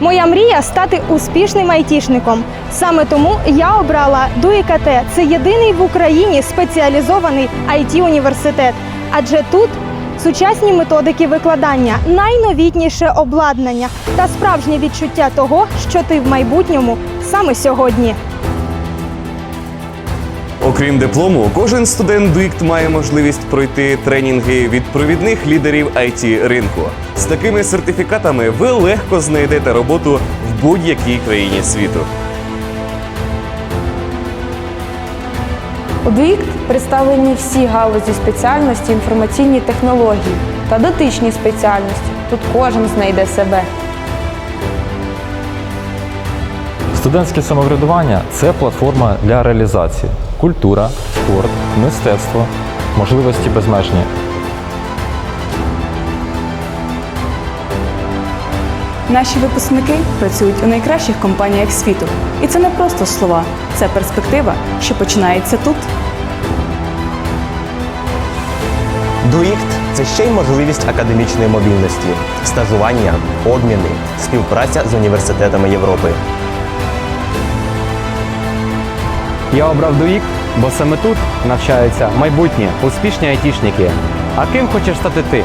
Моя мрія стати успішним айтішником. Саме тому я обрала ДУІКТ. Це єдиний в Україні спеціалізований it університет адже тут сучасні методики викладання, найновітніше обладнання та справжнє відчуття того, що ти в майбутньому саме сьогодні. Окрім диплому, кожен студент ДУІКТ має можливість пройти тренінги від провідних лідерів it ринку. З такими сертифікатами ви легко знайдете роботу в будь-якій країні світу. У ДУІКТ представлені всі галузі спеціальності інформаційні технології та дотичні спеціальності. Тут кожен знайде себе. Студентське самоврядування це платформа для реалізації. Культура, спорт, мистецтво, можливості безмежні. Наші випускники працюють у найкращих компаніях світу. І це не просто слова, це перспектива, що починається тут. ДУІКТ це ще й можливість академічної мобільності, стажування, обміни, співпраця з університетами Європи. Я обрав ДУІК, бо саме тут навчаються майбутні успішні айтішники. А ким хочеш стати ти?